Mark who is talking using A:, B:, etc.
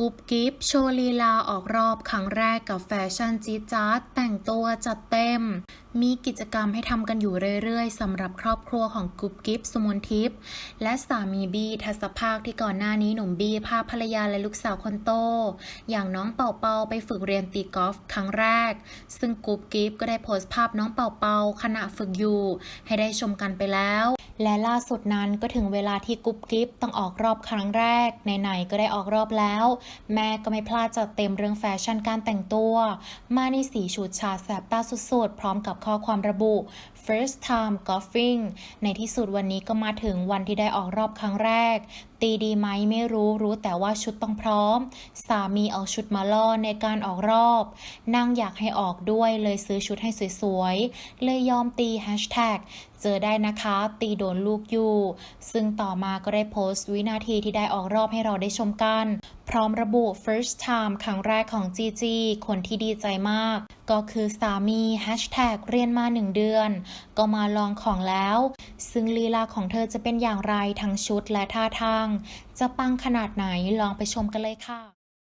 A: กุ๊บกิ๊บโชว์ลีลาออกรอบครั้งแรกกับแฟชั่นจี๊จ๊าดแต่งตัวจัดเต็ม มีกิจกรรมให้ทำกันอยู่เรื่อยๆสำหรับครอบครัวของกุ๊บกิ๊บสุมนทิพย์และสามีบีทัศภาคที่ก่อนหน้านี้หนุ่มบีพาภรรยาและลูกสาวคนโต อย่างน้องเป่าเปาไปฝึกเรียนตีกอล์ฟครั้งแรก ซึ่งกุ๊บกิ๊บก็ได้โพสต์ภาพน้องเป่าเปาขณะฝึกอยู่ ให้ได้ชมกันไปแล้ว และล่าสุดนั้นก็ถึงเวลาที่กุ๊บกิ๊บต้องออกรอบครั้งแรกไหนๆก็ได้ออกรอบแล้ว แม่ก็ไม่พลาดจัดเต็มเรื่องแฟชั่นการแต่งตัว มาในสีฉูดฉาแสบตาสุดๆ พร้อมกับข้อความระบุ first time golfing ในที่สุดวันนี้ก็มาถึงวันที่ได้ออกรอบครั้งแรก ตีดีไหมไม่รู้รู้แต่ว่าชุดต้องพร้อม สามีเอาชุดมาล่อในการออกรอบนางอยากให้ออกด้วยเลยซื้อชุดให้สวยๆ เลยยอมตีแฮชแท็กเจอได้นะคะ ตีโดนลูกอยู่ ซึ่งต่อมาก็ได้โพสต์วินาทีที่ได้ออกรอบให้เราได้ชมกัน พร้อมระบุ first time ครั้งแรกของจีจีคนที่ดีใจมาก ก็คือสามีแฮชแท็กเรียนมาหนึ่งเดือน ก็มาลองของแล้ว ซึ่งลีลาของเธอจะเป็นอย่างไรทั้งชุดและท่าทาง จะปังขนาดไหนลองไปชมกันเลยค่ะ